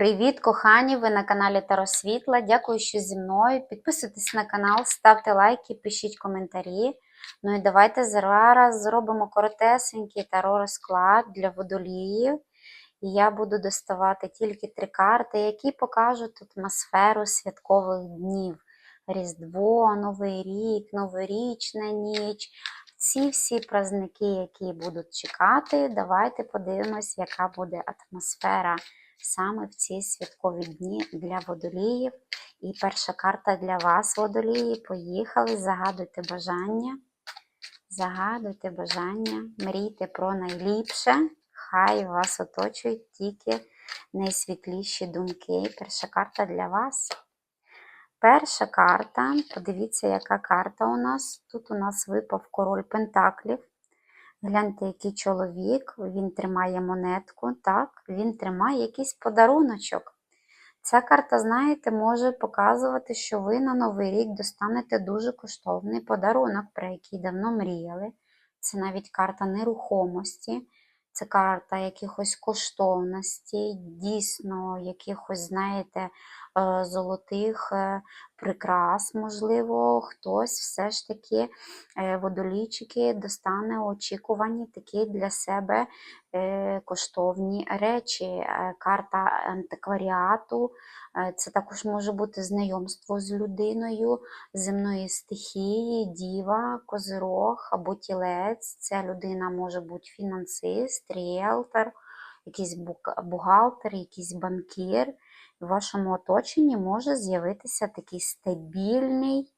Привіт, кохані! Ви на каналі Таро Світла. Дякую, що зі мною. Підписуйтесь на канал, ставте лайки, пишіть коментарі. Ну і давайте зараз зробимо коротесенький таро розклад для водоліїв. І я буду доставати тільки три карти, які покажуть атмосферу святкових днів. Різдво, Новий рік, Новорічна ніч. Ці всі праздники, які будуть чекати, давайте подивимось, яка буде атмосфера саме в ці святкові дні для водоліїв. І перша карта для вас, водолії. Поїхали, загадуйте бажання. Загадуйте бажання, мрійте про найліпше. Хай вас оточують тільки найсвітліші думки. Перша карта для вас. Перша карта, подивіться, яка карта у нас. Тут у нас випав король Пентаклів. Гляньте, який чоловік, він тримає монетку, так, він тримає якийсь подаруночок. Ця карта, знаєте, може показувати, що ви на Новий рік достанете дуже коштовний подарунок, про який давно мріяли. Це навіть карта нерухомості, це карта якихось коштовностей, дійсно, якихось, знаєте, е, золотих е, прикрас, можливо, хтось все ж таки водолічики водолійчики достане очікувані такі для себе коштовні речі. Карта антикваріату, це також може бути знайомство з людиною земної стихії, діва, козирог або тілець. Ця людина може бути фінансист, ріелтор, якийсь бухгалтер, якийсь банкір. В вашому оточенні може з'явитися такий стабільний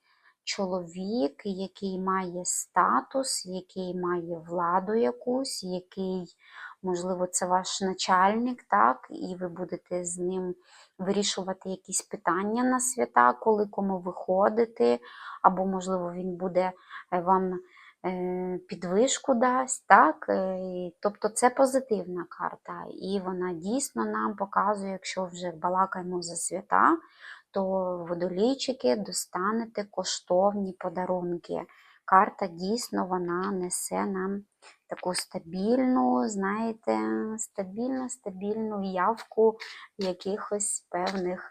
чоловік, який має статус, який має владу якусь, який, можливо, це ваш начальник, так, і ви будете з ним вирішувати якісь питання на свята, коли кому виходити, або, можливо, він буде е, вам е, підвишку дасть. так? Е, тобто це позитивна карта. І вона дійсно нам показує, якщо вже балакаємо за свята, то водолійчики достанете коштовні подарунки. Карта дійсно вона несе нам таку стабільну, знаєте, стабільну, стабільну явку якихось певних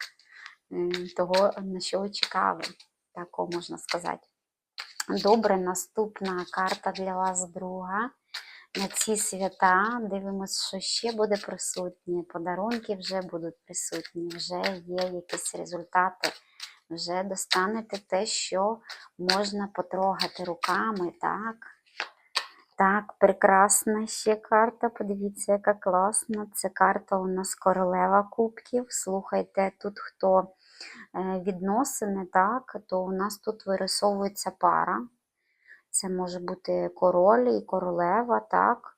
того, на що чекали, так можна сказати. Добре, наступна карта для вас друга. На ці свята дивимося, що ще буде присутнє. Подарунки вже будуть присутні, вже є якісь результати. Вже достанете те, що можна потрогати руками, так? Так, прекрасна ще карта. Подивіться, яка класна. Це карта у нас королева кубків. Слухайте, тут хто е, відносини, так, то у нас тут вирисовується пара. Це може бути король і королева, так.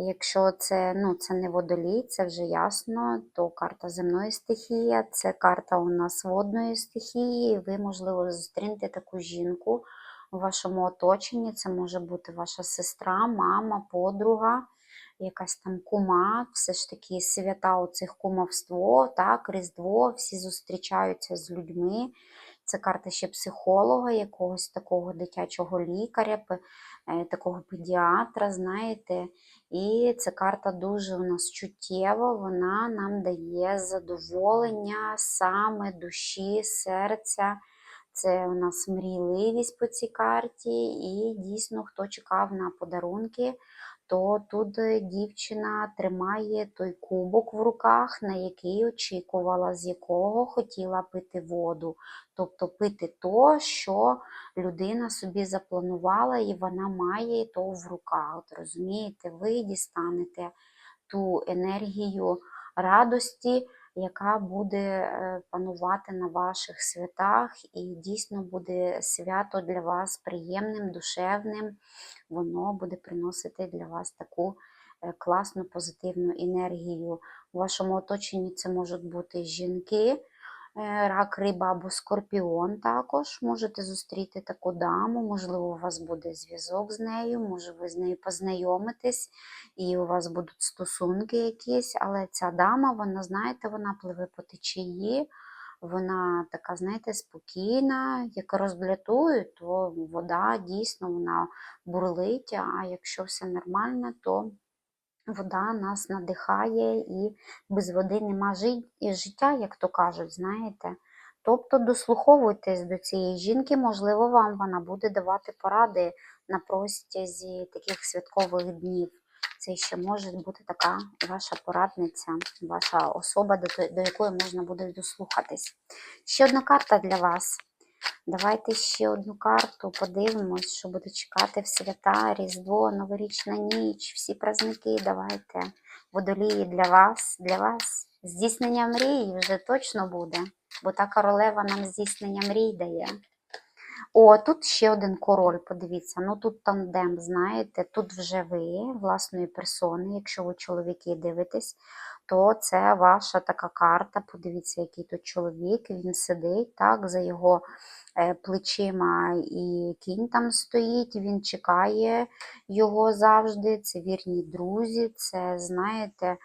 Якщо це ну, це не водолій, це вже ясно, то карта земної стихії, це карта у нас водної стихії, ви, можливо, зустрінете таку жінку у вашому оточенні. Це може бути ваша сестра, мама, подруга, якась там кума, все ж таки свята оцих кумовство, так, Різдво, всі зустрічаються з людьми. Це карта ще психолога, якогось такого дитячого лікаря, е, такого педіатра, знаєте. І ця карта дуже у нас чуттєва, вона нам дає задоволення саме душі, серця. Це у нас мрійливість по цій карті, і дійсно, хто чекав на подарунки, то тут е, дівчина тримає той кубок в руках, на який очікувала, з якого хотіла пити воду. Тобто пити то, що людина собі запланувала, і вона має то в руках. От Розумієте, ви дістанете ту енергію радості яка буде е, панувати на ваших святах, і дійсно буде свято для вас приємним, душевним. Воно буде приносити для вас таку е, класну позитивну енергію. У вашому оточенні це можуть бути жінки. Е, рак, риба або скорпіон також. Можете зустріти таку даму, можливо, у вас буде зв'язок з нею, може ви з нею познайомитесь, і у вас будуть стосунки якісь, але ця дама, вона, знаєте, вона пливе по течії, вона така, знаєте, спокійна, як розблятують, то вода дійсно вона бурлить, а якщо все нормально, то Вода нас надихає, і без води нема життя, як то кажуть, знаєте. Тобто дослуховуйтесь до цієї жінки, можливо, вам вона буде давати поради на простязі таких святкових днів. Це ще може бути така ваша порадниця, ваша особа, до якої можна буде дослухатись. Ще одна карта для вас. Давайте ще одну карту подивимось, що буде чекати в свята, Різдво, Новорічна ніч, всі праздники. Давайте. Водолії для вас, для вас. Здійснення мрії вже точно буде, бо та королева нам здійснення мрій дає. О, тут ще один король, подивіться. Ну тут тандем, знаєте, тут вже ви, власної персони, якщо ви чоловіки дивитесь, то це ваша така карта. Подивіться, який тут чоловік, він сидить так, за його е, плечима і кінь там стоїть, він чекає його завжди. Це вірні друзі, це, знаєте,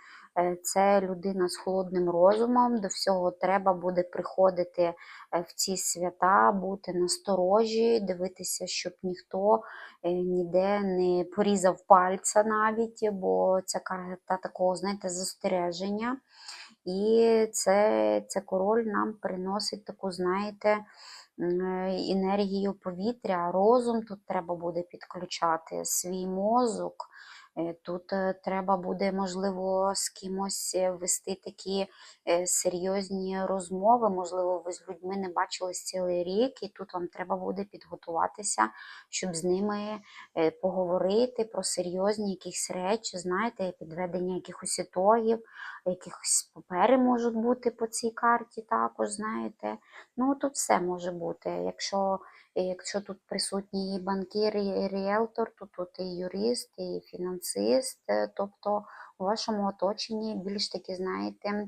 це людина з холодним розумом. До всього треба буде приходити е, в ці свята, бути насторожі, дивитися, щоб ніхто е, ніде не порізав пальця навіть, бо ця карта такого, знаєте, застереження. І це, це король нам приносить таку, знаєте, е, енергію повітря, розум тут треба буде підключати, свій мозок. Е, Тут е, треба буде, можливо, з кимось е, вести такі серйозні розмови. Можливо, ви з людьми не бачились цілий рік, і тут вам треба буде підготуватися, щоб з ними поговорити про серйозні якісь речі, знаєте, підведення якихось ітогів, якихось папери можуть бути по цій карті також, знаєте. Ну, тут все може бути. Якщо, якщо тут присутній і банкір, і ріелтор, то тут і юрист, і фінансист, е, тобто у вашому оточенні більш таки, знаєте,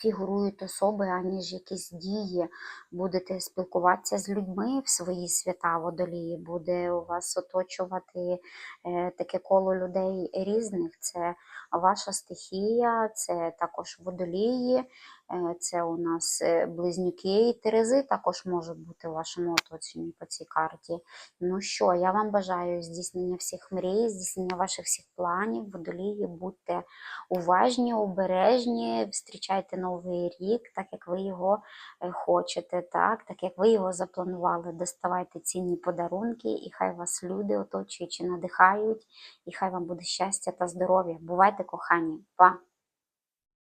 фігурують особи, аніж якісь дії. Будете спілкуватися з людьми в свої свята водолії, буде у вас оточувати е, таке коло людей різних. Це ваша стихія, це також водолії, це у нас е, близнюки і терези також можуть бути у вашому оточенні по цій карті. Ну що, я вам бажаю здійснення всіх мрій, здійснення ваших всіх планів, водолії, будьте уважні, обережні, зустрічайте новий рік, так як ви його е, хочете, так, так як ви його запланували. Доставайте цінні подарунки, і хай вас люди оточуючи надихають, і хай вам буде щастя та здоров'я. Бувайте кохані! Па!